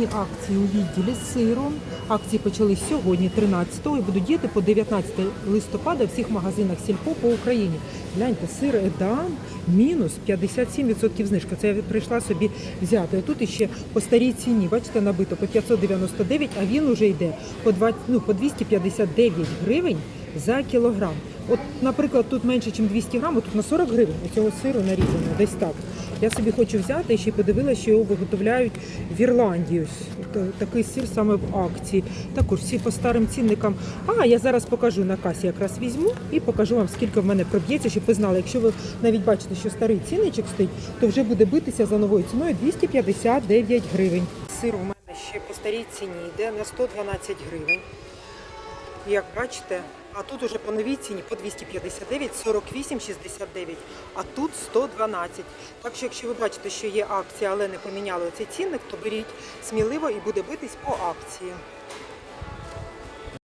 Акційні акції у відділі з сиром. Акції почались сьогодні, 13-го, і будуть діяти по 19 листопада в всіх магазинах Сільпо по Україні. Гляньте, сир Едам мінус 57% знижка. Це я прийшла собі взяти. А тут іще по старій ціні, бачите, набито по 599, а він уже йде по 20, ну, по 259 гривень за кілограм. От, наприклад, тут менше, ніж 200 грамів, тут на 40 гривень цього сиру нарізано, десь так. Я собі хочу взяти і ще подивилася, що його виготовляють в Ірландії. Такий сир саме в акції. Також всі по старим цінникам. А я зараз покажу на касі, якраз візьму і покажу вам, скільки в мене проб'ється, щоб ви знали. Якщо ви навіть бачите, що старий цінничок стоїть, то вже буде битися за новою ціною 259 гривень. Сир у мене ще по старій ціні йде на 112 гривень. Як бачите, а тут уже по новій ціні по 259, 48, 69, а тут 112. Так що, якщо ви бачите, що є акція, але не поміняли цей цінник, то беріть сміливо і буде битись по акції.